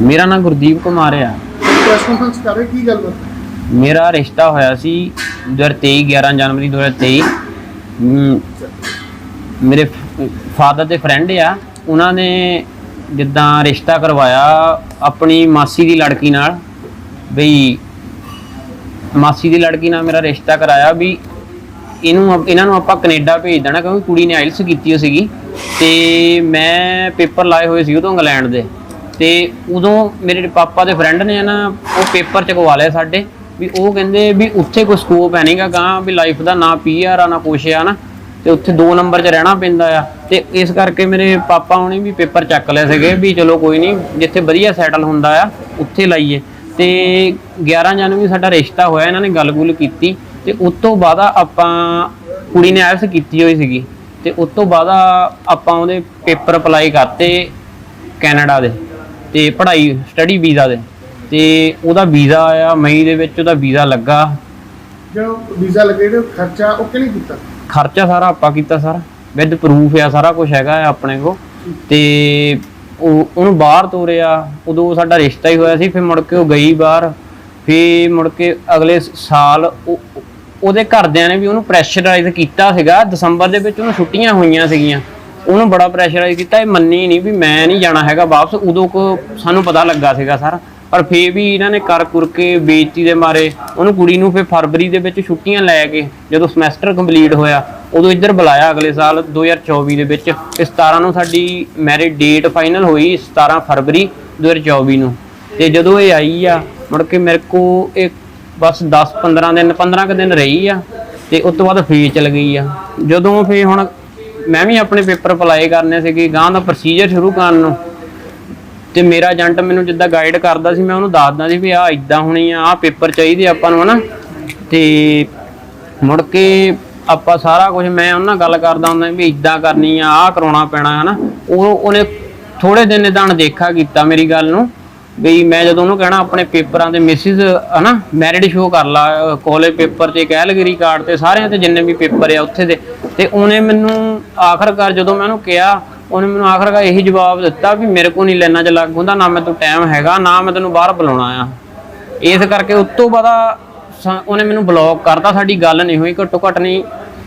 ਮੇਰਾ ਨਾਮ ਗੁਰਦੀਪ ਕੁਮਾਰ ਆ। ਪ੍ਰੈਸ ਕਾਨਫਰੰਸ ਕਰ ਰਹੇ ਕੀ ਗੱਲ ਬਾਤ ਮੇਰਾ ਰਿਸ਼ਤਾ ਹੋਇਆ ਸੀ 2023 11 ਜਨਵਰੀ 2023 ਮ, ਮੇਰੇ ਫਾਦਰ ਦੇ ਫਰੈਂਡ ਆ ਉਹਨਾਂ ਨੇ ਜਿੱਦਾਂ ਰਿਸ਼ਤਾ ਕਰਵਾਇਆ ਆਪਣੀ ਮਾਸੀ ਦੀ ਲੜਕੀ ਨਾਲ ਬਈ ਮਾਸੀ ਦੀ ਲੜਕੀ ਨਾਲ ਮੇਰਾ ਰਿਸ਼ਤਾ ਕਰਾਇਆ ਵੀ ਇਹਨੂੰ ਆਪ- ਇਹਨਾਂ ਨੂੰ ਆਪਾਂ ਕੈਨੇਡਾ ਭੇਜ ਦੇਣਾ ਕਿਉਂਕਿ ਕੁੜੀ ਨੇ ਆਇਲਸ ਕੀਤੀ ਹੋ ਸੀਗੀ। ਤੇ ਮੈਂ ਪੇਪਰ ਲਾਏ ਹੋਏ ਸੀ ਉਦੋਂ ਇੰਗਲੈਂਡ ਦੇ। ਤੇ ਉਦੋਂ ਮੇਰੇ ਪਾਪਾ ਦੇ ਫਰੈਂਡ ਨੇ ਨਾ, ਉਹ ਪੇਪਰ ਚਕਵਾ ਲਏ ਸਾਡੇ, ਵੀ ਉਹ ਕਹਿੰਦੇ ਵੀ ਉੱਥੇ ਕੋਈ ਸਕੋਪ ਹੈ ਨਹੀਂਗਾ ਗਾਂ ਵੀ ਲਾਈਫ ਦਾ, ਨਾ ਪੀਆਰ ਆ, ਨਾ ਕੁਛ ਆ ਨਾ। ਤੇ ਉੱਥੇ 2 ਨੰਬਰ 'ਚ ਰਹਿਣਾ ਪੈਂਦਾ ਆ। ਤੇ ਇਸ ਕਰਕੇ ਮੇਰੇ ਪਾਪਾ ਹੁਣੀ ਵੀ ਪੇਪਰ ਚੱਕ ਲਏ ਸੀਗੇ ਵੀ ਚਲੋ ਕੋਈ ਨਹੀਂ ਜਿੱਥੇ ਵਧੀਆ ਸੈਟਲ ਹੁੰਦਾ ਆ, ਉੱਥੇ ਲਾਈਏ। ਤੇ 11 ਜਨਵਰੀ ਸਾਡਾ ਰਿਸ਼ਤਾ ਹੋਇਆ, ਇਹਨਾਂ ਨੇ ਗੱਲ ਗੁੱਲ ਕੀਤੀ। ਤੇ ਉਸ ਤੋਂ ਬਾਅਦ ਆਪਾਂ ਕੁੜੀ ਨੇ ਆਇਲਸ ਕੀਤੀ ਹੋਈ ਸੀਗੀ। ਤੇ ਉਸ ਤੋਂ ਬਾਅਦ ਆਪਾਂ ਉਹਦੇ ਪੇਪਰ ਅਪਲਾਈ ਕਰਤੇ ਕੈਨੇਡਾ ਦੇ। ਤੇ ਪੜ੍ਹਾਈ ਸਟੱਡੀ ਵੀਜ਼ਾ ਦੇ। ਤੇ ਉਹਦਾ ਵੀਜ਼ਾ ਆਇਆ ਮਈ ਦੇ ਵਿੱਚ ਉਹਦਾ ਵੀਜ਼ਾ ਲੱਗਾ। ਜੋ ਵੀਜ਼ਾ ਲੱਗੇ ਜਿਹੜਾ ਖਰਚਾ ਉਹ ਕਿਹਨੇ ਕੀਤਾ? ਖਰਚਾ ਸਾਰਾ ਆਪਾਂ ਕੀਤਾ ਸਾਰਾ। ਵਿਦ ਪ੍ਰੂਫ ਆ ਸਾਰਾ ਕੁਝ ਹੈਗਾ ਆ ਆਪਣੇ ਕੋ ਤੇ ਉਹ ਉਹਨੂੰ ਬਾਹਰ ਤੋਰਿਆ। ਉਦੋਂ ਸਾਡਾ ਰਿਸ਼ਤਾ ਹੀ ਹੋਇਆ ਸੀ ਫਿਰ ਮੁੜ ਕੇ ਉਹ ਗਈ ਬਾਹਰ। ਫਿਰ ਮੁੜ ਕੇ ਅਗਲੇ ਸਾਲ ਉਹ- ਉਹਦੇ ਘਰਦਿਆਂ ਨੇ ਵੀ ਉਹਨੂੰ ਪ੍ਰੈਸ਼ਰਾਈਜ਼ ਕੀਤਾ ਸੀਗਾ। ਦਸੰਬਰ ਦੇ ਵਿੱਚ ਉਹਨੂੰ ਛੁੱਟੀਆਂ ਹੋਈਆਂ ਸੀਗੀਆਂ। ਉਹਨੂੰ ਬੜਾ ਪ੍ਰੈਸ਼ਰਾਈਜ਼ ਕੀਤਾ, ਇਹ ਮੰਨੀ ਨਹੀਂ ਵੀ ਮੈਂ ਨਹੀਂ ਜਾਣਾ ਹੈਗਾ ਵਾਪਸ, ਉਦੋਂ ਕੋ ਸਾਨੂੰ ਪਤਾ ਲੱਗਾ ਸੀਗਾ ਸਰ। ਪਰ ਫੇਰ ਵੀ ਇਹਨਾਂ ਨੇ ਕਰ ਕੁਰ ਕੇ ਬੇਇੱਜ਼ਤੀ ਦੇ ਮਾਰੇ, ਉਹਨੂੰ ਕੁੜੀ ਨੂੰ ਫੇਰ ਫਰਵਰੀ ਦੇ ਵਿੱਚ ਛੁੱਟੀਆਂ ਲੈ ਕੇ ਜਦੋਂ ਸਮੈਸਟਰ ਕੰਪਲੀਟ ਹੋਇਆ, ਉਦੋਂ ਇੱਧਰ ਬੁਲਾਇਆ ਅਗਲੇ ਸਾਲ 2024 ਦੇ ਵਿੱਚ, ਤੇ 17 ਨੂੰ ਸਾਡੀ ਮੈਰਿਜ ਡੇਟ ਫਾਈਨਲ ਹੋਈ 17 ਫਰਵਰੀ 2024 ਨੂੰ। ਤੇ ਜਦੋਂ ਇਹ ਆਈ ਆ, ਮੁੜ ਕੇ ਮੇਰੇ ਕੋ ਇਹ ਬਸ 10 15 ਦਿਨ 15 ਕੁ ਦਿਨ ਰਹੀ ਆ, ਤੇ ਉਸ ਤੋਂ ਬਾਅਦ ਫੇਰ ਚਲ ਗਈ ਆ। ਜਦੋਂ ਫੇਰ ਹੁਣ ਮੈਂ ਵੀ ਆਪਣੇ ਪੇਪਰ ਅਪਲਾਈ ਕਰਨੇ ਸੀਗੇ ਗਾਂ ਦਾ ਪ੍ਰੋਸੀਜਰ ਸ਼ੁਰੂ ਕਰਨ ਨੂੰ। ਤੇ ਮੇਰਾ ਏਜੰਟ ਮੈਨੂੰ ਜਿੱਦਾਂ ਗਾਈਡ ਕਰਦਾ ਸੀ, ਮੈਂ ਉਹਨੂੰ ਦੱਸਦਾ ਸੀ ਵੀ ਆਹ ਇਦਾਂ ਹੋਣੀ ਆ, ਆਹ ਪੇਪਰ ਚਾਹੀਦੇ ਆਪਾਂ ਨੂੰ, ਹਨਾ? ਤੇ ਮੁੜ ਕੇ ਆਪਾਂ ਸਾਰਾ ਕੁਝ, ਮੈਂ ਉਹਨਾਂ ਨਾਲ ਗੱਲ ਕਰਦਾ ਹੁੰਦਾ ਵੀ ਇਦਾਂ ਕਰਨੀ ਆ, ਆਹ ਕਰਾਉਣਾ ਪੈਣਾ, ਹਨਾ? ਉਹ, ਉਹਨੇ ਥੋੜੇ ਦਿਨ ਇਦਾਂ ਦੇਖਾ ਕੀਤਾ ਮੇਰੀ ਗੱਲ ਨੂੰ। ਬਈ ਮੈਂ ਜਦੋਂ ਉਹਨੂੰ ਕਹਿਣਾ ਆਪਣੇ ਪੇਪਰਾਂ ਦੇ ਮਿਸਿਸ ਹਨਾ ਮੈਰਿਡ ਸ਼ੋ ਕਰ ਲਾ ਕਾਲਜ ਪੇਪਰ ਤੇ ਕੈਲਗਰੀ ਕਾਰਡ ਤੇ ਸਾਰਿਆਂ ਤੇ ਜਿੰਨੇ ਵੀ ਪੇਪਰ ਆ ਉੱਥੇ ਦੇ। ਤੇ ਉਹਨੇ ਮੈਨੂੰ ਆਖਰਕਾਰ ਜਦੋਂ ਮੈਂ ਉਹਨੂੰ ਕਿਹਾ, ਉਹਨੇ ਮੈਨੂੰ ਆਖਰਕਾਰ ਇਹੀ ਜਵਾਬ ਦਿੱਤਾ ਵੀ ਮੇਰੇ ਕੋਲ ਨਹੀਂ ਲੈਣਾ ਚ ਲੱਗ ਹੁੰਦਾ, ਨਾ ਮੈਂ ਤੂੰ ਟਾਈਮ ਹੈਗਾ, ਨਾ ਮੈਂ ਤੈਨੂੰ ਬਾਹਰ ਬੁਲਾਉਣਾ ਆ। ਇਸ ਕਰਕੇ ਉਸ ਤੋਂ ਬਾਅਦ ਸ- ਉਹਨੇ ਮੈਨੂੰ ਬਲੌਕ ਕਰਤਾ, ਸਾਡੀ ਗੱਲ ਨਹੀਂ ਹੋਈ, ਘੱਟੋ ਘੱਟ ਨਹੀਂ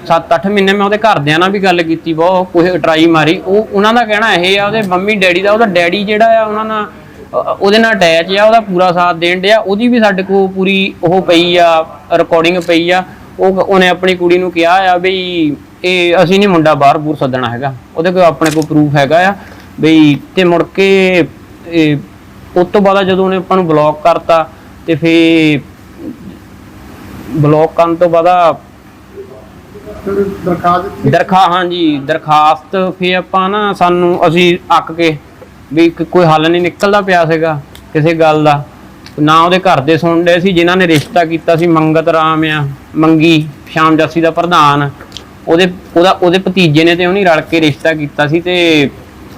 7-8 ਮਹੀਨੇ ਮੈਂ ਉਹਦੇ ਘਰਦਿਆਂ ਨਾਲ ਵੀ ਗੱਲ ਕੀਤੀ ਬਹੁਤ, ਕੋਈ ਟਰਾਈ ਮਾਰੀ। ਉਹ, ਉਹਨਾਂ ਦਾ ਕਹਿਣਾ ਇਹ ਆ, ਉਹਦੇ ਮੰਮੀ ਡੈਡੀ ਦਾ, ਉਹਦਾ ਡੈਡੀ ਜਿਹੜਾ ਆ, ਉਹਨਾਂ ਨਾਲ ਉਹਦੇ ਨਾਲ ਅਟੈਚ ਆ ਉਹਦਾ ਪੂਰਾ ਸਾਥ ਦੇਣ ਡਿਆ। ਉਹਦੀ ਵੀ ਸਾਡੇ ਕੋਲ ਪੂਰੀ ਉਹ ਪਈ ਆ ਰਿਕਾਰਡਿੰਗ ਪਈ ਆ। ਉਹ ਉਹਨੇ ਆਪਣੀ ਕੁੜੀ ਨੂੰ ਕਿਹਾ ਆ ਵੀ ਇਹ ਅਸੀਂ ਨਹੀਂ ਮੁੰਡਾ ਬਾਹਰ ਬੂਰ ਸੱਦਣਾ ਹੈਗਾ। ਉਹਦੇ ਕੋਲ ਆਪਣੇ ਕੋਲ ਪ੍ਰੂਫ ਹੈਗਾ ਆ ਬਈ ਤੇ ਮੁੜ ਕੇ ਉਸ ਤੋਂ ਬਾਅਦ ਜਦੋਂ ਉਹਨੇ ਆਪਾਂ ਨੂੰ ਬਲੌਕ ਕਰਤਾ ਤੇ ਫੇ ਬਲੌਕ ਕਰਨ ਤੋਂ ਬਾਅਦ ਦਰਖਾਸਤ ਦਰਖਾ ਹਾਂਜੀ ਦਰਖਾਸਤ ਫੇ ਆਪਾਂ ਨਾ ਸਾਨੂੰ ਅਸੀਂ ਅੱਕ ਕੇ ਵੀ ਕ- ਕੋਈ ਹੱਲ ਨਹੀਂ ਨਿਕਲਦਾ ਪਿਆ ਸੀਗਾ ਕਿਸੇ ਗੱਲ ਦਾ। ਨਾ ਉਹਦੇ ਘਰ ਦੇ ਸੁਣਦੇ ਸੀ, ਜਿਨ੍ਹਾਂ ਨੇ ਰਿਸ਼ਤਾ ਕੀਤਾ ਸੀ, ਮੰਗਤ ਰਾਮ ਆ, ਮੰਗੀ, ਸ਼ਾਮ ਜਾਸੀ ਦਾ ਪ੍ਰਧਾਨ। ਉਹਦੇ, ਉਹਦਾ, ਉਹਦੇ ਭਤੀਜੇ ਨੇ ਤੇ ਉਹਨੇ ਰਲ ਕੇ ਰਿਸ਼ਤਾ ਕੀਤਾ ਸੀ ਤੇ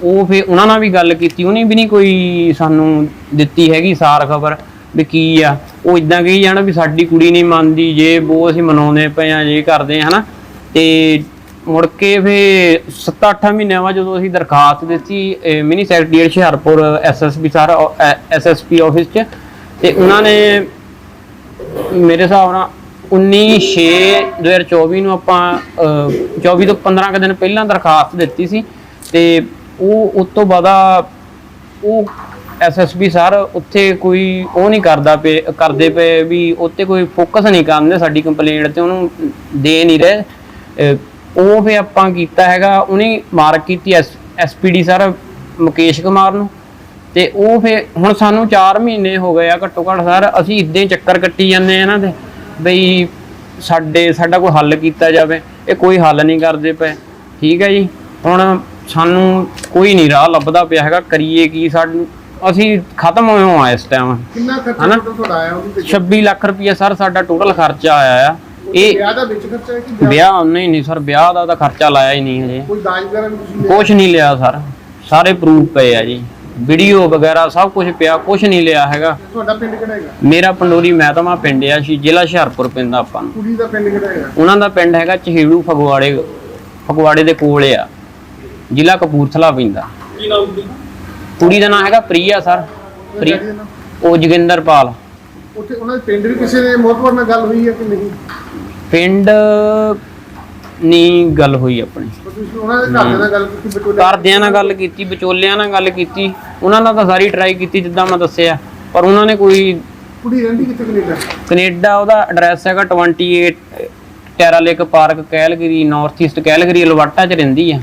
ਉਹ ਫੇ ਉਹਨਾਂ ਨਾਲ ਵੀ ਗੱਲ ਕੀਤੀ। ਉਹਨੇ ਵੀ ਨਹੀਂ ਕੋਈ ਸਾਨੂੰ ਦਿੱਤੀ ਹੈਗੀ ਸਾਰ ਖਬਰ ਵੀ ਕੀ ਆ। ਉਹ ਇਦਾਂ ਕਹੀ ਜਾਣਾ ਵੀ ਸਾਡੀ ਕੁੜੀ ਨਹੀਂ ਮੰਨਦੀ, ਜੇ ਉਹ ਅਸੀਂ ਮਨਾਉਂਦੇ ਪਏ ਆ, ਜੇ ਕਰਦੇ ਆ, ਹਨਾ। ਤੇ ਮੁੜ ਕੇ ਫੇ 7-8 ਮਹੀਨਿਆਂ ਬਾਅਦ ਜਦੋਂ ਅਸੀਂ ਦਰਖਾਸਤ ਦਿੱਤੀ mini secretariat Hoshiarpur SSP sir SSP office 'ਚ ਤੇ ਉਹਨਾਂ ਨੇ ਮੇਰੇ ਹਿਸਾਬ ਨਾਲ 19/6/2024 ਨੂੰ ਆਪਾਂ ਅਹ, 24 ਤੋਂ 15 ਕੁ ਦਿਨ ਪਹਿਲਾਂ ਦਰਖਾਸਤ ਦਿੱਤੀ ਸੀ ਤੇ ਉਹ ਉਸ ਤੋਂ ਬਾਅਦ ਆ ਉਹ ਐਸਐਸਪੀ ਸਰ ਉੱਥੇ ਕੋਈ ਉਹ ਨਹੀਂ ਕਰਦਾ ਪਏ ਕਰਦੇ ਪਏ ਵੀ ਉੱਤੇ ਕੋਈ ਫੋਕਸ ਨਹੀਂ ਕਰਦੇ ਸਾਡੀ ਕੰਪਲੇਂਟ ਤੇ ਉਹਨੂੰ ਦੇ ਨਹੀਂ ਰਹੇ ਉਹ ਫੇ ਆਪਾਂ ਕੀਤਾ ਹੈਗਾ ਉਹਨੇ ਮਾਰਕ ਕੀਤੀ ਐਸਪੀਡੀ ਸਰ ਮੁਕੇਸ਼ ਕੁਮਾਰ ਨੂੰ। ਤੇ ਉਹ ਫੇ ਹੁਣ ਸਾਨੂੰ 4 ਮਹੀਨੇ ਹੋ ਗਏ ਆ ਘੱਟੋ ਘੱਟ ਸਰ ਅਸੀਂ ਇਦਾਂ ਚੱਕਰ ਕੱਟੀ ਜਾਂਦੇ ਆ ਇਹਨਾਂ ਦੇ ਬਈ ਸਾਡੇ ਸਾਡਾ ਕੋਈ ਹੱਲ ਕੀਤਾ ਜਾਵੇ ਇਹ ਕੋਈ ਹੱਲ ਨਹੀਂ ਕਰਦੇ ਪਏ। ਠੀਕ ਹੈ ਜੀ ਹੁਣ ਸਾਨੂੰ ਕੋਈ ਨਹੀਂ ਰਾਹ ਲੱਭਦਾ ਪਿਆ ਹੈਗਾ ਕਰੀਏ ਕੀ ਸਾਨੂੰ ਅਸੀਂ ਖਤਮ ਹੋਏ ਹਾਂ ਇਸ ਟਾਈਮ ਕਿੰਨਾ ਖਰਚਾ ਤੁਹਾਡਾ ਆਇਆ ਉਹਦੇ ਤੇ? 26 ਲੱਖ ਰੁਪਏ ਸਰ ਸਾਡਾ ਟੋਟਲ ਖਰਚਾ ਆਇਆ ਆ। ਇਹ ਵਿਆਹ ਦਾ ਵਿੱਚ ਖਰਚਾ ਹੈ ਕਿ ਵਿਆਹ- ਨਹੀਂ ਨਹੀਂ ਸਰ ਵਿਆਹ ਦਾ ਤਾਂ ਖਰਚਾ ਲਾਇਆ ਹੀ ਨਹੀਂ ਹਜੇ। ਕੋਈ ਦਾਜ ਵਗੈਰਾ ਵੀ ਤੁਸੀਂ ਲਿਆ? ਕੁਝ ਨਹੀਂ ਲਿਆ ਸਰ। ਸਾਰੇ ਪ੍ਰੂਫ ਪਏ ਆ ਜੀ। ਵੀਡੀਓ ਵਗੈਰਾ ਸਭ ਕੁਝ ਪਿਆ ਕੁਝ ਨਹੀਂ ਲਿਆ ਹੈਗਾ। ਤੁਹਾਡਾ ਪਿੰਡ ਕਿਹੜਾ ਹੈਗਾ? ਮੇਰਾ ਪੰਡੋਰੀ ਮਹਿਤਮਾ ਪਿੰਡ ਆ ਸੀ ਜ਼ਿਲ੍ਹਾ ਹੁਸ਼ਿਆਰਪੁਰ ਪੈਂਦਾ ਆਪਾਂ ਨੂੰ। ਕੁੜੀ ਦਾ ਪਿੰਡ ਕਿਹੜਾ ਹੈਗਾ? ਉਹਨਾਂ ਦਾ ਪਿੰਡ ਹੈਗਾ ਚਹੇੜੂ ਫਗਵਾੜੇ ਫਗਵਾੜੇ ਦੇ ਕੋਲ ਆ। ਜ਼ਿਲ੍ਹਾ ਕਪੂਰਥਲਾ ਪੈਂਦਾ। ਕੀ ਨਾਮ ਦੀ? ਕੁੜੀ ਦਾ ਨਾਮ ਹੈਗਾ ਪ੍ਰੀਆ ਸਰ। ਪ੍ਰੀ-? ਉਹ ਜੋਗਿੰਦਰਪਾਲ। ਉੱਥੇ ਉਹਨਾਂ ਦੇ ਪਿੰਡ ਵੀ ਕਿਸੇ ਦੇ ਮੋਹਤਵਰ ਨਾਲ ਗੱਲ ਹੋਈ ਹੈ ਕਿ ਨਹੀਂ? ਪਿੰਡ ਨਹੀਂ ਗੱਲ ਹੋਈ ਆਪਣੀ। ਤੁਸੀਂ ਉਹਨਾਂ ਦੇ ਘਰਦਿਆਂ ਨਾਲ ਗੱਲ ਕੀਤੀ ਬਟੋਲੇ ਘਰਦਿਆਂ ਨਾਲ ਗੱਲ ਕੀਤੀ ਵਿਚੋਲਿਆਂ ਨਾਲ ਗੱਲ ਕੀਤੀ। ਉਹਨਾਂ ਨਾਲ ਤਾਂ ਸਾਰੀ ਟਰਾਈ ਕੀਤੀ ਜਿੱਦਾਂ ਮੈਂ ਦੱਸਿਆ। ਪਰ ਉਹਨਾਂ ਨੇ ਕੋਈ ਕੁੜੀ ਰਹਿੰਦੀ ਕਿੱਥੇ ਕੈਨੇਡਾ? ਕੈਨੇਡਾ ਉਹਦਾ ਐਡਰੈਸ ਹੈਗਾ 28 Tara Lake Park Calgary North East Calgary Alberta ਚ ਰਹਿੰਦੀ ਆ।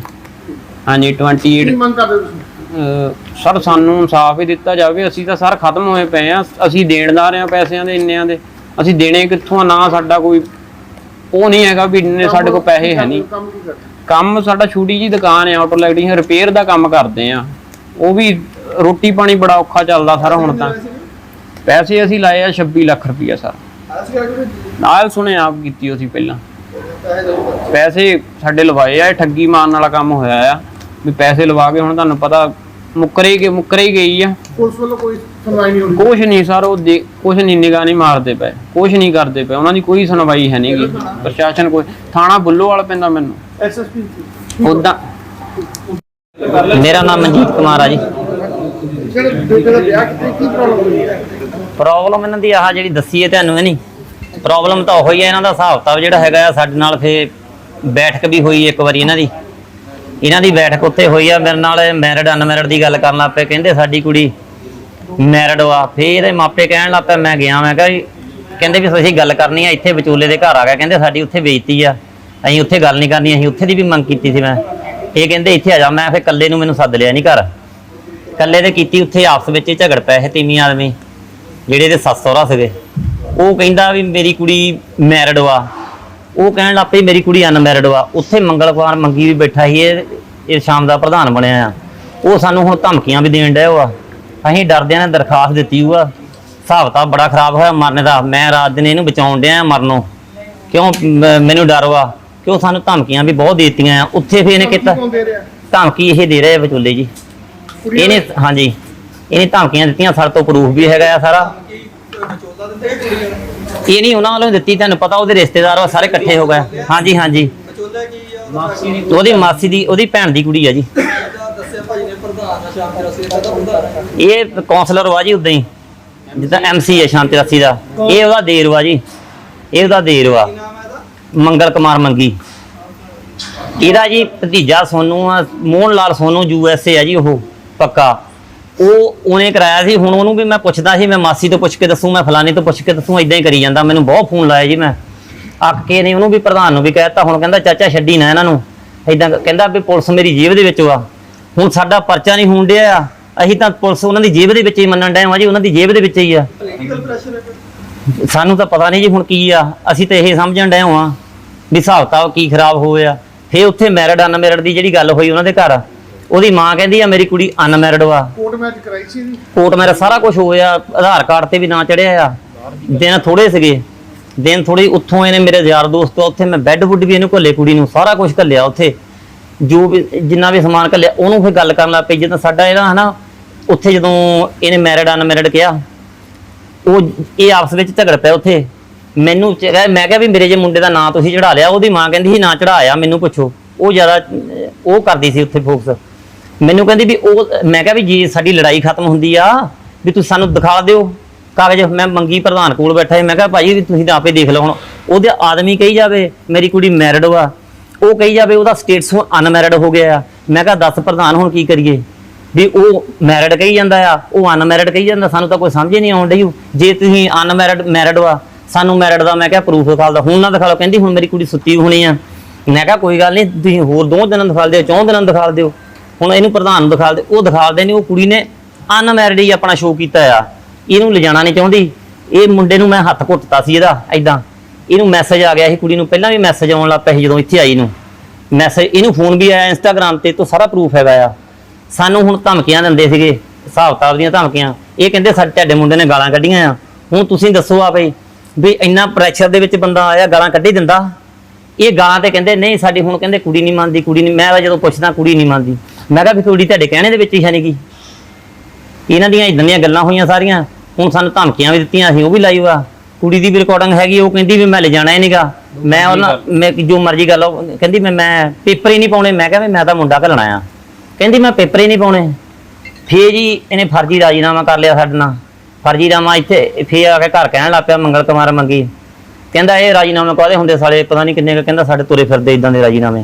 ਹਾਂਜੀ 28 ਕੀ ਮੰਗ ਕਰਦੇ ਹੋ ਤੁਸੀਂ? ਅਹ ਸਰ ਸਾਨੂੰ ਇਨਸਾਫ ਹੀ ਦਿੱਤਾ ਜਾਵੇ। ਅਸੀਂ ਤਾਂ ਸਰ ਖਤਮ ਹੋਏ ਪਏ ਆ। ਅਸੀਂ ਦੇਣਦਾਰ ਆ ਪੈਸਿਆਂ ਦੇ ਇੰਨਿਆਂ ਦੇ। ਅਸੀਂ ਦੇਣੇ ਕਿੱਥੋਂ ਆ? ਨਾ ਸਾਡਾ ਕੋਈ ਉਹ ਨਹੀਂ ਹੈਗਾ ਵੀ ਇੰਨੇ ਸਾਡੇ ਕੋਲ ਪੈਸੇ ਹੈ ਨਹੀਂ। ਕੰਮ ਕੀ ਕਰਦੇ? ਕੰਮ ਸਾਡਾ ਛੋਟੀ ਜੀ ਦੁਕਾਨ ਹੈ ਆਟੋ ਇਲੈਕਟ੍ਰੀਸ਼ੀਅਨ ਰਿਪੇਅਰ ਦਾ ਕੰਮ ਕਰਦੇ ਆ ਉਹ ਵੀ ਰੋਟੀ ਪਾਣੀ ਬੜਾ ਔਖਾ ਚੱਲਦਾ ਸਰ ਹੁਣ ਤਾਂ। ਪੈਸੇ ਅਸੀਂ ਲਾਏ ਆ 26 ਲੱਖ ਰੁਪਈਆ ਸਰ। ਨਾਲ ਸੁਣੇ ਆਪ ਕੀਤੀ ਅਸੀਂ ਪਹਿਲਾਂ। ਪੈਸੇ ਸਾਡੇ ਲਵਾਏ ਆ ਇਹ ਠੱਗੀ ਮਾਰਨ ਵਾਲਾ ਕੰਮ ਹੋਇਆ ਆ। ਵੀ ਪੈਸੇ ਲਵਾ ਕੇ ਹੁਣ ਤੁਹਾਨੂੰ ਪਤਾ ਮੁੱਕਰੇ ਹੀ ਮੁੱਕਰੇ ਗਈ ਆ। ਪੁਲਿਸ ਵੱਲੋਂ ਕੋਈ ਸੁਣਵਾਈ ਨਹੀਂ ਕੁਛ ਨਹੀਂ ਸਰ ਉਹ ਦੇ ਕੁਛ ਨਹੀਂ ਨਿਗਾਹ ਨਹੀਂ ਮਾਰਦੇ ਪਏ। ਕੁਛ ਨਹੀਂ ਕਰਦੇ ਪਏ। ਉਹਨਾਂ ਦੀ ਕੋਈ ਸੁਣਵਾਈ ਹੈ ਨਹੀਂਗੀ ਪ੍ਰਸ਼ਾਸਨ ਕੋਈ ਥਾਣਾ ਬੁੱਲੋਵਾਲ ਪੈਂਦਾ ਮੈਨੂੰ। ਐਸਐਸਪੀ ਉਦਾਂ ਮੇਰਾ ਨਾਮ ਮਨਜੀਤ ਕੁਮਾਰ ਆ ਜੀ। ਜਿਹੜੇ ਬੇਟੇ ਦਾ ਵਿਆਹ ਕਿਤੇ ਕੀ ਪ੍ਰੋਬਲਮ ਹੋਈ ਹੈ? ਪ੍ਰੋਬਲਮ ਇਹਨਾਂ ਦੀ ਆਹ ਜਿਹੜੀ ਦੱਸੀ ਹੈ ਤੁਹਾਨੂੰ ਇਹ ਨਹੀਂ ਪ੍ਰੋਬਲਮ ਤਾਂ ਉਹੀ ਹੈ ਇਹਨਾਂ ਦਾ ਹਿਸਾਬ ਕਿਤਾਬ ਜਿਹੜਾ ਹੈਗਾ ਆ ਸਾਡੇ ਨਾਲ ਫੇ ਬੈਠਕ ਵੀ ਹੋਈ ਇੱਕ ਵਾਰੀ ਇਹਨਾਂ ਦੀ। ਇਹਨਾਂ ਦੀ ਬੈਠਕ ਉੱਥੇ ਹੋਈ ਆ। ਮੇਰੇ ਨਾਲ ਮੈਰਿਡ ਅਨਮੈਰਿਡ ਦੀ ਗੱਲ ਕਰਨ ਲੱਗ ਪਏ। ਕਹਿੰਦੇ ਸਾਡੀ ਕੁੜੀ ਮੈਰਿਡ ਵਾ ਫੇਰ ਇਹਦੇ ਮਾਪੇ ਕਹਿਣ ਲੱਗ ਪਿਆ ਮੈਂ ਗਿਆ, ਮੈਂ ਕਿਹਾ ਵੀ ਕਹਿੰਦੇ ਵੀ ਅਸੀਂ ਗੱਲ ਕਰਨੀ ਆ, ਇੱਥੇ ਵਿਚੋਲੇ ਦੇ ਘਰ ਆ ਗਿਆ ਕਹਿੰਦੇ ਸਾਡੀ ਉੱਥੇ ਬੇਇੱਜ਼ਤੀ ਆ। ਅਸੀਂ ਉੱਥੇ ਗੱਲ ਨਹੀਂ ਕਰਨੀ, ਅਸੀਂ ਉੱਥੇ ਦੀ ਵੀ ਮੰਗ ਕੀਤੀ ਸੀ ਮੈਂ। ਇਹ ਕਹਿੰਦੇ ਇੱਥੇ ਆ ਜਾ, ਮੈਂ ਫੇ ਇਕੱਲੇ ਨੂੰ ਮੈਨੂੰ ਸੱਦ ਲਿਆ ਨਹੀਂ ਘਰ। ਇਕੱਲੇ ਦੇ ਕੀਤੀ ਉੱਥੇ ਆਪਸ ਵਿੱਚ ਹੀ ਝਗੜ ਪਏ ਇਹ ਤੀਵੀਂ ਆਦਮੀ, ਜਿਹੜੇ ਦੇ ਸੱਸ ਸਹੁਰਾ ਸੀਗੇ। ਉਹ ਕਹਿੰਦਾ ਵੀ ਮੇਰੀ ਕੁੜੀ ਮੈਰਿਡ ਵਾ ਉਹ ਕਹਿਣ ਲੱਗ ਪਈ, ਮੇਰੀ ਕੁੜੀ ਅਨਮੈਰਿਡ ਵਾ ਉੱਥੇ ਮੰਗਲਵਾਰ ਮੰਗੀ ਵੀ ਬੈਠਾ ਸੀ, ਇਹ ਇਹ ਸ਼ਾਮ ਦਾ ਪ੍ਰਧਾਨ ਬਣਿਆ ਆ। ਉਹ ਸਾਨੂੰ ਹੁਣ ਧਮਕੀਆਂ ਵੀ ਦੇਣ ਡਿਆ ਵਾ ਅਸੀਂ ਡਰਦਿਆਂ ਨੇ ਦਰਖਾਸਤ ਦਿੱਤੀ ਹੋਆ ਹਿਸਾਬ ਤਾਂ ਬੜਾ ਖਰਾਬ ਹੋਇਆ ਮਰਨ ਦਾ। ਮੈਂ ਰਾਤ ਦਿਨ ਇਹਨੂੰ ਬਚਾਉਣ ਡਿਆ ਮਰਨੋਂ। ਕਿਉਂ ਮ- ਮੈਨੂੰ ਡਰ ਵਾ? ਕਿਉਂ ਸਾਨੂੰ ਧਮਕੀਆਂ ਵੀ ਬਹੁਤ ਦੇ ਦਿੱਤੀਆਂ ਆ। ਉੱਥੇ ਫੇਰ ਇਹਨੇ ਕੀਤਾ। ਕੌਣ ਦੇ ਰਿਹਾ? ਧਮਕੀ ਇਹ ਦੇ ਰਿਹਾ ਵਿਚੋਲੇ ਜੀ। ਕੁੜੀ ਇਹਨੇ ਹਾਂਜੀ। ਇਹਨੇ ਧਮਕੀਆਂ ਦਿੱਤੀਆਂ ਸਾਡੇ ਤੋਂ ਪ੍ਰੂਫ ਵੀ ਹੈਗਾ ਆ ਸਾਰਾ। ਇਹ ਨਹੀਂ ਉਹਨਾਂ ਵੱਲੋਂ ਦਿੱਤੀ ਤੁਹਾਨੂੰ ਪਤਾ ਉਹਦੇ ਰਿਸ਼ਤੇਦਾਰ ਵਾ ਸਾਰੇ ਇਕੱਠੇ ਹੋ ਗਏ। ਹਾਂਜੀ ਹਾਂਜੀ। ਉਹਦੀ ਮਾਸੀ ਦੀ ਉਹਦੀ ਭੈਣ ਦੀ ਕੁੜੀ ਆ ਜੀ। ਇਹ ਕਾਉਂਸਲਰ ਵਾ ਜੀ ਉਦਾਂ ਹੀ ਜਿੱਦਾਂ ਐਮਸੀ ਹੈ ਸ਼ਾਂਤੀ ਰਸੀ ਦਾ। ਇਹ ਉਹਦਾ ਦੇਰ ਵਾ ਜੀ। ਇਹ ਉਹਦਾ ਦੇਰ ਵਾ। ਮੰਗਲ ਕੁਮਾਰ ਮੰਗੀ। ਇਹਦਾ ਜੀ ਭਤੀਜਾ ਸੋਨੂ ਆ Mohan Lal Sonu U S A ਆ ਜੀ ਉਹ ਪੱਕਾ। ਉਹ ਉਹਨੇ ਕਰਾਇਆ ਸੀ ਹੁਣ ਉਹਨੂੰ ਵੀ ਮੈਂ ਪੁੱਛਦਾ ਸੀ ਮੈਂ ਮਾਸੀ ਤੋਂ ਪੁੱਛ ਕੇ ਦੱਸੂ ਮੈਂ ਫਲਾਣੇ ਤੋਂ ਪੁੱਛ ਕੇ ਦੱਸੂ ਇਦਾਂ ਹੀ ਕਰੀ ਜਾਂਦਾ। ਮੈਨੂੰ ਬਹੁਤ ਫੋਨ ਲਾਇਆ ਜੀ ਮੈਂ। ਅੱਕ ਕੇ ਨੇ ਉਹਨੂੰ ਵੀ ਪ੍ਰਧਾਨ ਨੂੰ ਵੀ ਕਹਿਤਾ ਹੁਣ ਕਹਿੰਦਾ ਚਾਚਾ ਛੱਡੀ ਨਾ ਇਹਨਾਂ ਨੂੰ। ਇਦਾਂ ਕਹਿੰਦਾ ਵੀ ਪੁਲਿਸ ਮੇਰੀ ਜੇਬ ਦੇ ਵਿੱਚ ਵਾ। ਹੁਣ ਸਾਡਾ ਪਰਚਾ ਨਹੀਂ ਹੋਣ ਡਿਆ ਆ। ਅਸੀਂ ਤਾਂ ਪੁਲਿਸ ਉਹਨਾਂ ਦੀ ਜੇਬ ਦੇ ਵਿੱਚ ਹੀ ਮੰਨਣ ਡਏ ਆ ਜੀ ਉਹਨਾਂ ਦੀ ਜੇਬ ਦੇ ਵਿੱਚ ਹੀ ਆ। ਸਾਨੂੰ ਤਾਂ ਪਤਾ ਨਹੀਂ ਜੀ ਹੁਣ ਕੀ ਆ। ਅਸੀਂ ਤਾਂ ਇਹ ਸਮਝਣ ਡਏ ਹਾਂ ਵੀ ਹਿਸਾਬ ਕਿਤਾਬ ਕੀ ਖਰਾਬ ਹੋਇਆ ਫੇ ਉੱਥੇ ਮੈਰਿਡ ਅਨਮੈਰਿਡ ਦੀ ਜਿਹੜੀ ਗੱਲ ਹੋਈ ਉਹਨਾਂ ਦੇ ਘਰ। ਉਹਦੀ ਮਾਂ ਕਹਿੰਦੀ ਆ ਮੇਰੀ ਕੁੜੀ ਅਨਮੈਰਿਡ ਵਾ। ਕੋਰਟ ਮੈਚ ਕਰਾਈ ਸੀ ਜੀ ਕੋਰਟ ਮੇਰਾ ਸਾਰਾ ਕੁਝ ਹੋਇਆ। ਆਧਾਰ ਕਾਰਡ ਤੇ ਵੀ ਨਾਂ ਚੜਿਆ ਆ। ਦਿਨ ਥੋੜੇ ਸੀਗੇ। ਦਿਨ ਥੋੜੇ ਉੱਥੋਂ ਇਹਨੇ ਮੇਰੇ ਯਾਰ ਦੋਸਤ ਉੱਥੇ ਮੈਂ ਬੈੱਡ ਵੁੱਡ ਵੀ ਇਹਨੂੰ ਘੱਲੇ ਕੁੜੀ ਨੂੰ। ਸਾਰਾ ਕੁਝ ਘੱਲਿਆ ਉੱਥੇ। ਜੋ ਵੀ ਜਿੰਨਾ ਵੀ ਸਮਾਨ ਘੱਲਿਆ, ਉਹਨੂੰ ਫਿਰ ਗੱਲ ਕਰਨ ਲੱਗ ਪਈ ਜਦੋਂ ਸਾਡਾ ਇਹਦਾ ਹਨਾ, ਉੱਥੇ ਜਦੋਂ ਇਹਨੇ ਮੈਰਿਡ ਅਨਮੈਰਿਡ ਕਿਹਾ, ਉਹ ਇਹ ਆਪਸ ਵਿੱਚ ਝਗੜ ਪਿਆ ਉੱਥੇ। ਮੈਨੂੰ ਮੈਂ ਕਿਹਾ ਵੀ ਮੇਰੇ ਜੇ ਮੁੰਡੇ ਦਾ ਨਾਂ ਤੁਸੀਂ ਚੜਾ ਲਿਆ, ਉਹਦੀ ਮਾਂ ਕਹਿੰਦੀ ਸੀ, ਨਾ ਚੜਾਇਆ ਮੈਨੂੰ ਪੁੱਛੋ। ਉਹ ਜ਼ਿਆਦਾ, ਉਹ ਕਰਦੀ ਸੀ ਉੱਥੇ ਫੋਕਸ ਮੈਨੂੰ ਕਹਿੰਦੀ ਵੀ ਉਹ, ਮੈਂ ਕਿਹਾ ਵੀ ਜੀ ਸਾਡੀ ਲੜਾਈ ਖਤਮ ਹੁੰਦੀ ਆ, ਵੀ ਤੁਸੀਂ ਸਾਨੂੰ ਦਿਖਾ ਦਿਓ। ਕਾਗਜ਼, ਮੈਂ ਮੰਗੀ, ਪ੍ਰਧਾਨ ਕੋਲ ਬੈਠਾ ਸੀ, ਮੈਂ ਕਿਹਾ ਭਾਈ ਵੀ ਤੁਸੀਂ ਤਾਂ ਆਪੇ ਦੇਖ ਲਓ ਹੁਣ। ਉਹਦੇ ਆਦਮੀ ਕਹੀ ਜਾਵੇ, ਮੇਰੀ ਕੁੜੀ ਮੈਰਿਡ ਵਾ। ਉਹ ਕਹੀ ਜਾਵੇ ਉਹਦਾ ਸਟੇਟਸ ਹੁਣ ਅਨਮੈਰਿਡ ਹੋ ਗਿਆ ਆ। ਮੈਂ ਕਿਹਾ ਦੱਸ ਪ੍ਰਧਾਨ ਹੁਣ ਕੀ ਕਰੀਏ? ਵੀ ਉਹ ਮੈਰਿਡ ਕਹੀ ਜਾਂਦਾ ਆ, ਉਹ ਅਨਮੈਰਿਡ ਕਹੀ ਜਾਂਦਾ, ਸਾਨੂੰ ਤਾਂ ਕੋਈ ਸਮਝ ਹੀ ਨਹੀਂ ਆਉਣ ਡਈ। ਜੇ ਤੁਸੀਂ ਅਨਮੈਰਿਡ ਮੈਰਿਡ ਵਾ, ਸਾਨੂੰ ਮੈਰਿਡ ਦਾ ਮੈਂ ਕਿਹਾ ਪ੍ਰੂਫ ਦਿਖਾ ਦਿਓ ਹੁਣ ਨਾ ਦਿਖਾ ਲਓ ਕਹਿੰਦੀ ਹੁਣ ਮੇਰੀ ਕੁੜੀ ਸੁੱਤੀ ਹੋਣੀ ਆ। ਮੈਂ ਕਿਹਾ ਕੋਈ ਗੱਲ ਨਹੀਂ, ਤੁਸੀਂ ਹੋਰ ਦੋ ਦਿਨਾਂ ਦਿਖਾ ਦਿਓ, ਚੌਂ ਦਿਨਾਂ ਦਿਖਾ ਦਿਓ। ਹੁਣ ਇਹਨੂੰ ਪ੍ਰਧਾਨ ਦਿਖਾ ਦੇ, ਉਹ ਦਿਖਾ ਦੇ ਨਹੀਂ ਉਹ ਕੁੜੀ ਨੇ ਅਨਮੈਰਿਡ ਹੀ ਆਪਣਾ ਸ਼ੋਅ ਕੀਤਾ ਆ। ਇਹਨੂੰ ਲਿਜਾਣਾ ਨਹੀਂ ਚਾਹੁੰਦੀ। ਇਹ ਮੁੰਡੇ ਨੂੰ ਮੈਂ ਹੱਥ ਘੁੱਟਤਾ ਸੀ ਇਹਦਾ ਐਦਾਂ ਇਹਨੂੰ ਮੈਸੇਜ ਆ ਗਿਆ ਸੀ ਕੁੜੀ ਨੂੰ, ਪਹਿਲਾਂ ਵੀ ਮੈਸੇਜ ਆਉਣ ਲੱਗ ਪਿਆ ਸੀ ਜਦੋਂ ਇੱਥੇ ਆਈ ਨੂੰ। ਮੈਸੇਜ ਇਹਨੂੰ ਫੋਨ ਵੀ ਆਇਆ ਇੰਸਟਾਗ੍ਰam ਤੇ, ਤੋਂ ਸਾਰਾ ਪ੍ਰੂਫ ਹੈਗਾ ਆ। ਸਾਨੂੰ ਹੁਣ ਧਮਕੀਆਂ ਦਿੰਦੇ ਸੀਗੇ, ਹਿਸਾਬ ਕਿਤਾਬ ਦੀਆਂ ਧਮਕੀਆਂ। ਇਹ ਕਹਿੰਦੇ ਸਾਡੇ ਤੁਹਾਡੇ ਮੁੰਡੇ ਨੇ ਗਾਲਾਂ ਕੱਢੀਆਂ ਆ। ਹੁਣ ਤੁਸੀਂ ਦੱਸੋ ਆ ਬਈ ਵੀ ਇੰਨਾ ਪ੍ਰੈਸ਼ਰ ਦੇ ਵਿੱਚ ਬੰਦਾ ਆਇਆ, ਗਾਲਾਂ ਕੱਢੀ ਦਿੰਦਾ? ਇਹ ਗਾਲਾਂ ਤੇ ਕਹਿੰਦੇ, ਨਹੀਂ, ਸਾਡੀ ਹੁਣ ਕਹਿੰਦੇ ਕੁੜੀ ਨਹੀਂ ਮੰਨਦੀ, ਕੁੜੀ ਨਹੀਂ ਮੈਂ ਜਦੋਂ ਪੁੱਛਦਾ, ਕੁੜੀ ਨਹੀਂ ਮੰਨਦੀ? ਮੈਂ ਕਿਹਾ, ਵੀ ਕੁੜੀ ਤੁਹਾਡੇ ਕਹਿਣੇ ਦੇ ਵਿੱਚ ਹੀ ਹੈ ਨੀ ਗੀ ਇਹਨਾਂ ਦੀਆਂ ਇਦਾਂ ਦੀਆਂ ਗੱਲਾਂ ਹੋਈਆਂ ਸਾਰੀਆਂ। ਹੁਣ ਸਾਨੂੰ ਧਮਕੀਆਂ ਵੀ ਦਿੱਤੀਆਂ ਅਸੀਂ ਉਹ ਵੀ ਲਾਈ ਆ। ਕੁੜੀ ਦੀ ਵੀ ਰਿਕਾਰਡਿੰਗ ਹੈਗੀ ਉਹ ਕਹਿੰਦੀ ਵੀ ਮੈਂ ਲੈ ਜਾਣਾ ਹੀ ਨਹੀਂਗਾ ਮੈਂ ਉਹਨਾਂ ਮੈਂ ਜੋ ਮਰਜ਼ੀ ਗੱਲ ਉਹ ਕਹਿੰਦੀ ਮੈਂ ਮੈਂ ਪੇਪਰ ਹੀ ਨਹੀਂ ਪਾਉਣੇ। ਮੈਂ ਕਿਹਾ ਵੀ ਮੈਂ ਤਾਂ ਮੁੰਡਾ ਘੱਲਣਾ ਆ। ਕਹਿੰਦੀ ਮੈਂ ਪੇਪਰ ਹੀ ਨਹੀਂ ਪਾਉਣੇ। ਫੇਰ ਜੀ ਇਹਨੇ ਫਰਜ਼ੀ ਰਾਜੀਨਾਮਾ ਕਰ ਲਿਆ ਸਾਡੇ ਨਾਲ। ਫਰਜ਼ੀਨਾਮਾ ਇੱਥੇ ਫੇਰ ਆ ਕੇ ਘਰ ਕਹਿਣ ਲੱਗ ਪਿਆ ਮੰਗਲ ਕੁਮਾਰ ਮੰਗੀ। ਕਹਿੰਦਾ ਇਹ ਰਾਜੀਨਾਮੇ ਕਾਹਦੇ ਹੁੰਦੇ ਸਾਡੇ ਪਤਾ ਨਹੀਂ ਕਿੰਨੇ ਕੁ ਕਹਿੰਦਾ ਸਾਡੇ ਤੁਰੇ ਫਿਰਦੇ ਇਦਾਂ ਦੇ ਰਾਜੀਨਾਮੇ।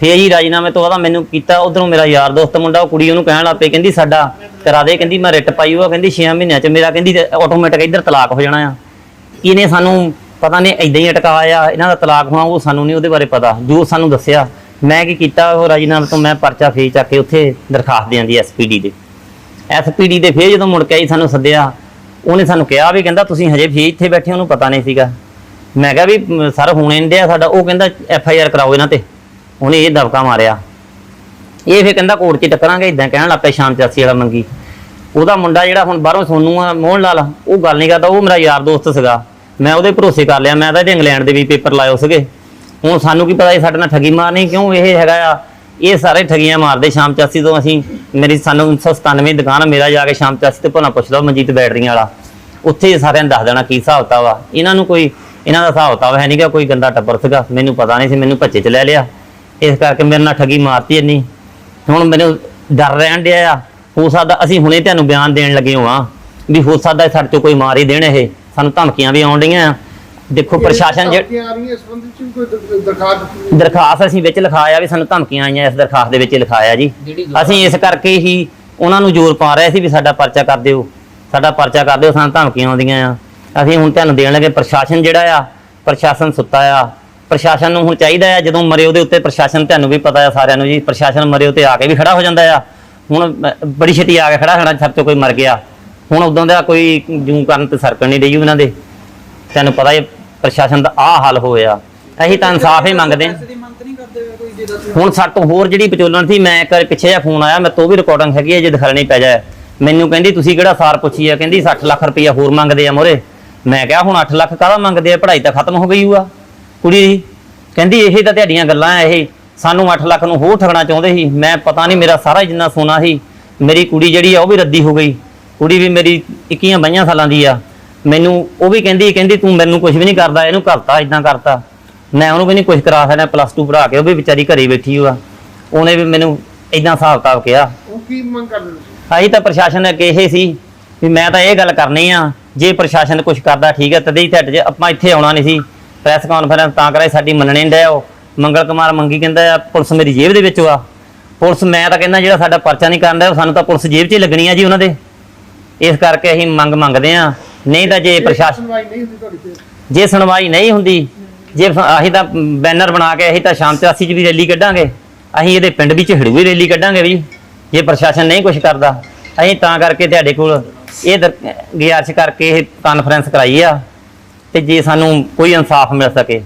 ਫੇਰ ਜੀ ਰਾਜੀਨਾਮੇ ਤੋਂ ਬਾਅਦ ਮੈਨੂੰ ਕੀਤਾ ਉਧਰੋਂ ਮੇਰਾ ਯਾਰ ਦੋਸਤ ਮੁੰਡਾ ਉਹ ਕੁੜੀ ਉਹਨੂੰ ਕਹਿਣ ਲੱਗ ਪਈ ਕਹਿੰਦੀ ਸਾਡਾ ਕਰਾ ਦੇ ਕਹਿੰਦੀ ਮੈਂ ਰਿਟ ਪਾਈ ਉਹ ਕਹਿੰਦੀ 6 ਮਹੀਨਿਆਂ ਚ ਮੇਰਾ ਕਹਿੰਦੀ ਆਟੋਮੈਟਿਕ ਇੱਧਰ ਤਲਾਕ ਹੋ ਜਾਣਾ ਆ। ਇਹਨੇ ਸਾਨੂੰ ਪਤਾ ਨਹੀਂ ਇਦਾਂ ਹੀ ਅਟਕਾਇਆ, ਇਹਨਾਂ ਦਾ ਤਲਾਕ ਹੋਣਾ, ਉਹ ਸਾਨੂੰ ਨਹੀਂ ਉਹਦੇ ਬਾਰੇ ਪਤਾ। ਜੋ ਸਾਨੂੰ ਦੱਸਿਆ, ਮੈਂ ਕੀ ਕੀਤਾ, ਉਹ ਰਾਜੀਨਾਮੇ ਤੋਂ ਮੈਂ ਪਰਚਾ ਫੇਚ ਚੱਕ ਕੇ ਉੱਥੇ ਦਰਖਾਸਤ ਦੇ ਆਂਦੀ ਐਸਪੀਡੀ ਦੇ। ਐਸਪੀਡੀ ਦੇ ਫੇਰ ਜਦੋਂ ਮੁੜ ਕੇ ਆਈ, ਸਾਨੂੰ ਸੱਦਿਆ, ਉਹਨੇ ਸਾਨੂੰ ਕਿਹਾ ਵੀ ਕਹਿੰਦਾ, ਤੁਸੀਂ ਹਜੇ ਫੇਰ ਇੱਥੇ ਬੈਠੇ ਉਹਨੂੰ ਪਤਾ ਨਹੀਂ ਸੀਗਾ। ਮੈਂ ਕਿਹਾ ਵੀ ਸਰ ਹੁਣੇ ਨਹੀਂ ਡਿਆ ਸਾਡਾ। ਉਹ ਕਹਿੰਦਾ ਐਫ ਆਈ ਆਰ ਕਰਾਓ ਇਹਨਾਂ ਤੇ। ਉਹਨੇ ਇਹ ਦਬਕਾ ਮਾਰਿਆ। ਇਹ ਫੇਰ ਕਹਿੰਦਾ, ਕੋਰਟ 'ਚ ਟੱਕਰਾਂਗੇ। ਇਦਾਂ ਕਹਿਣ ਲੱਗ ਪਿਆ ਸ਼ਾਮ ਚਾਸੀ ਵਾਲਾ ਮੰਗੀ। ਉਹਦਾ ਮੁੰਡਾ ਜਿਹੜਾ ਹੁਣ ਬਾਹਰੋਂ ਸੋਨੂ ਆ, ਮੋਹਨ ਲਾਲ, ਉਹ ਗੱਲ ਨਹੀਂ ਕਰਦਾ, ਉਹ ਮੇਰਾ ਯਾਰ ਦੋਸਤ ਸੀਗਾ। ਮੈਂ ਉਹਦੇ ਭਰੋਸੇ ਕਰ ਲਿਆ, ਮੈਂ ਤਾਂ ਇਹਦੇ ਇੰਗਲੈਂਡ ਦੇ ਵੀ ਪੇਪਰ ਲਾਇਓ ਸੀਗੇ। ਹੁਣ ਸਾਨੂੰ ਕੀ ਪਤਾ ਇਹ ਸਾਡੇ ਨਾਲ ਠੱਗੀ ਮਾਰਨੀ ਕਿਉਂ ਇਹ ਹੈਗਾ ਆ? ਇਹ ਸਾਰੇ ਠੱਗੀਆਂ ਮਾਰਦੇ ਸ਼ਾਮ ਚਾਸੀ ਤੋਂ ਅਸੀਂ, ਮੇਰੀ ਸਾਨੂੰ 1997 ਦੁਕਾਨ ਆ, ਮੇਰਾ ਜਾ ਕੇ ਸ਼ਾਮ ਚਾਸੀ ਤੇ ਭਲਾ ਪੁੱਛ ਲਓ ਮਨਜੀਤ ਬੈਟਰੀਆਂ ਵਾਲਾ। ਉੱਥੇ ਹੀ ਸਾਰਿਆਂ ਨੇ ਦੱਸ ਦੇਣਾ ਕੀ ਹਿਸਾਬ ਕਿਤਾਬ ਆ। ਇਹਨਾਂ ਨੂੰ ਕੋਈ, ਇਹਨਾਂ ਦਾ ਹਿਸਾਬ ਕਿਤਾਬ ਹੈ ਨਹੀਂਗਾ ਕੋਈ ਗੰਦਾ ਟੱਬਰ ਸੀਗਾ। ਮੈਨੂੰ ਪਤਾ ਨਹੀਂ ਸੀ, ਮੈਨੂੰ ਭੱਜੇ ਚ ਲੈ ਲਿਆ। ਇਸ ਕਰਕੇ ਮੇਰੇ ਨਾਲ ਠੱਗੀ ਮਾਰਤੀ ਇੰਨੀ। ਹੁਣ ਮੈਨੂੰ ਡਰ ਰਹਿਣ ਡਿਆ ਆ। ਹੋ ਸਕਦਾ ਅਸੀਂ ਹੁਣੇ ਤੁਹਾਨੂੰ ਬਿਆਨ ਦੇਣ ਲੱਗੇ ਹੋਵਾਂ, ਵੀ ਹੋ ਸਕਦਾ ਸਾਡੇ ਚੋਂ ਕੋਈ ਮਾਰ ਹੀ ਦੇਣ ਇਹ। ਸਾਨੂੰ ਧਮਕੀਆਂ ਵੀ ਆਉਣ ਡਈਆਂ ਆ। ਦੇਖੋ ਪ੍ਰਸ਼ਾਸਨ ਜੇ ਧਮਕੀਆਂ ਆ ਰਹੀਆਂ ਇਸ ਸੰਬੰਧੀ ਚ ਵੀ ਕੋਈ ਦਰ- ਦਰਖਾਸਤ ਅਸੀਂ ਵਿੱਚ ਲਿਖਾਇਆ ਵੀ ਸਾਨੂੰ ਧਮਕੀਆਂ ਆਈਆਂ ਇਸ ਦਰਖਾਸਤ ਦੇ ਵਿੱਚ ਲਿਖਾਇਆ ਜੀ। ਅਸੀਂ ਇਸ ਕਰਕੇ ਹੀ ਉਹਨਾਂ ਨੂੰ ਜ਼ੋਰ ਪਾ ਰਹੇ ਸੀ ਵੀ ਸਾਡਾ ਪਰਚਾ ਕਰ ਦਿਓ। ਸਾਡਾ ਪਰਚਾ ਕਰ ਦਿਓ ਸਾਨੂੰ ਧਮਕੀਆਂ ਆਉਂਦੀਆਂ ਆ। ਅਸੀਂ ਹੁਣ ਤੁਹਾਨੂੰ ਦੇਣ ਲੱਗੇ ਪ੍ਰਸ਼ਾਸਨ ਜਿਹੜਾ ਆ ਪ੍ਰਸ਼ਾਸਨ ਸੁੱਤਾ ਆ। ਪ੍ਰਸ਼ਾਸਨ ਨੂੰ ਹੁਣ ਚਾਹੀਦਾ ਆ ਜਦੋਂ ਮਰੇ ਉਹਦੇ ਉੱਤੇ ਪ੍ਰਸ਼ਾਸਨ ਤੁਹਾਨੂੰ ਵੀ ਪਤਾ ਆ ਸਾਰਿਆਂ ਨੂੰ ਜੀ। ਪ੍ਰਸ਼ਾਸਨ ਮਰੇ ਉੱਤੇ ਆ ਕੇ ਵੀ ਖੜਾ ਹੋ ਜਾਂਦਾ ਆ। ਹੁਣ ਬ- ਬੜੀ ਛੇਤੀ ਆ ਕੇ ਖੜਾ ਹੋਣਾ ਸਭ ਤੋਂ ਕੋਈ ਮਰ ਗਿਆ। ਹੁਣ ਉਦੋਂ ਦਾ ਕੋਈ ਜੂੰ ਕਰਨ ਤੇ ਸਰਕਣ ਨਹੀਂ ਰਹੀ ਉਹਨਾਂ ਦੇ। ਤੈਨੂੰ ਪਤਾ ਹੈ ਪ੍ਰਸ਼ਾਸਨ ਦਾ ਆਹ ਹਾਲ ਹੋਇਆ। ਅਸੀਂ ਤਾਂ ਇਨਸਾਫ ਹੀ ਮੰਗਦੇ ਹਾਂ। ਹੁਣ ਸਾਡੇ ਤੋਂ ਹੋਰ ਜਿਹੜੀ ਵਿਚੋਲਣ ਸੀ, ਮੈਂ ਇੱਕ ਪਿੱਛੇ ਜਿਹਾ ਫੋਨ ਆਇਆ, ਮੈਂ ਤੋਂ ਵੀ ਰਿਕਾਰਡਿੰਗ ਹੈਗੀ ਹੈ ਜੇ ਦਿਖਾਣੀ ਪੈ ਜਾਏ। ਮੈਨੂੰ ਕਹਿੰਦੀ, ਤੁਸੀਂ ਕਿਹੜਾ ਸਾਰ ਪੁੱਛੀ ਆ? ਕਹਿੰਦੀ 60 ਲੱਖ ਰੁਪਈਆ ਹੋਰ ਮੰਗਦੇ ਆ ਮੋਰੇ। ਮੈਂ ਕਿਹਾ, ਹੁਣ 8 ਲੱਖ ਕਾਹਦਾ ਮੰਗਦੇ ਆ? ਪੜ੍ਹਾਈ ਤਾਂ ਖਤਮ ਹੋ ਗਈ ਹੋਆ, ਕੁੜੀ ਦੀ। ਕਹਿੰਦੀ, ਇਹ ਤਾਂ ਤੁਹਾਡੀਆਂ ਗੱਲਾਂ ਆ, ਇਹ ਸਾਨੂੰ 8 ਲੱਖ ਨੂੰ ਹੋਰ ਠਗਣਾ ਚਾਹੁੰਦੇ ਸੀ। ਮੈਂ ਪਤਾ ਨਹੀਂ, ਮੇਰਾ ਸਾਰਾ ਜਿੰਨਾ ਸੋਨਾ ਸੀ, ਮੇਰੀ ਕੁੜੀ ਜਿਹੜੀ ਆ, ਉਹ ਵੀ ਰੱਦੀ ਹੋ ਗਈ। ਕੁੜੀ ਵੀ ਮੇਰੀ 21 22 ਸਾਲਾਂ ਦੀ ਆ। ਮੈਨੂੰ ਉਹ ਵੀ ਕਹਿੰਦੀ ਕਹਿੰਦੀ ਤੂੰ ਮੈਨੂੰ ਕੁਝ ਵੀ ਨਹੀਂ ਕਰਦਾ ਇਹਨੂੰ ਕਰਤਾ ਇਦਾਂ ਕਰਤਾ। ਮੈਂ ਉਹਨੂੰ ਨਹੀਂ ਕੁਝ ਕਰਾ ਸਕਦਾ ਪਲੱਸ 2 ਪੜ੍ਹਾ ਕੇ ਉਹ ਵੀ ਵਿਚਾਰੀ ਘਰੇ ਬੈਠੀ ਹੋਆ। ਉਹਨੇ ਵੀ ਮੈਨੂੰ ਇਦਾਂ ਹਿਸਾਬ ਕਿਤਾਬ ਕਿਹਾ। ਉਹ ਕੀ ਮੰਗ ਕਰਦੇ ਤੁਸੀਂ? ਅਸੀਂ ਤਾਂ ਪ੍ਰਸ਼ਾਸਨ ਅੱਗੇ ਇਹ ਸੀ ਵੀ ਮੈਂ ਤਾਂ ਇਹ ਗੱਲ ਕਰਨੀ ਆ ਜੇ ਪ੍ਰਸ਼ਾਸਨ ਕੁਝ ਕਰਦਾ ਠੀਕ ਹੈ ਤਦੇ ਹੀ ਤੁਹਾਡੇ 'ਚ ਆਪਾਂ ਇੱਥੇ ਆਉਣਾ ਨਹੀਂ ਸੀ। ਪ੍ਰੈਸ ਕਾਨਫਰੰਸ ਤਾਂ ਕਰਾਈ ਸਾਡੀ ਮੰਨਣੇ ਨਹੀਂ ਡਿਆ ਉਹ। ਮੰਗਲ ਕੁਮਾਰ ਮੰਗੀ ਕਹਿੰਦਾ ਆ ਪੁਲਿਸ ਮੇਰੀ ਜੇਬ ਦੇ ਵਿੱਚ ਆ। ਪੁਲਿਸ ਮੈਂ ਤਾਂ ਕਹਿੰਦਾ ਜਿਹੜਾ ਸਾਡਾ ਪਰਚਾ ਨਹੀਂ ਕਰਨ ਡਿਆ ਉਹ ਸਾਨੂੰ ਤਾਂ ਪੁਲਿਸ ਜੇਬ 'ਚ ਹੀ ਲੱਗਣੀ ਆ ਜੀ ਉਹਨਾਂ ਦੇ। ਇਸ ਕਰਕੇ ਅਸੀਂ ਮੰਗ ਮੰਗਦੇ ਆ ਨਹੀਂ ਤਾਂ ਜੇ ਪ੍ਰਸ਼ਾਸਨ ਸੁਣਵਾਈ ਨਹੀਂ ਹੁੰਦੀ ਤੁਹਾਡੀ ਤੇ ਜੇ ਸੁਣਵਾਈ ਨਹੀਂ ਹੁੰਦੀ ਜੇ ਅਸੀਂ ਤਾਂ ਬੈਨਰ ਬਣਾ ਕੇ ਅਸੀਂ ਤਾਂ ਸ਼ਾਮ ਚਾਸੀ 'ਚ ਵੀ ਰੈਲੀ ਕੱਢਾਂਗੇ। ਅਸੀਂ ਇਹਦੇ ਪਿੰਡ ਵਿੱਚ ਹੜੂਈ ਰੈਲੀ ਕੱਢਾਂਗੇ ਵੀ ਜੇ ਪ੍ਰਸ਼ਾਸਨ ਨਹੀਂ ਕੁਝ ਕਰਦਾ। ਅਸੀਂ ਤਾਂ ਕਰਕੇ ਤੁਹਾਡੇ ਕੋਲ ਇਹ ਦਰ- ਗੁਜ਼ਾਰਿਸ਼ ਕਰਕੇ ਇਹ ਕਾਨਫਰੰਸ ਕਰਾਈ ਆ ਤੇ ਜੇ ਸਾਨੂੰ ਕੋਈ ਇਨਸਾਫ ਮਿਲ ਸਕੇ।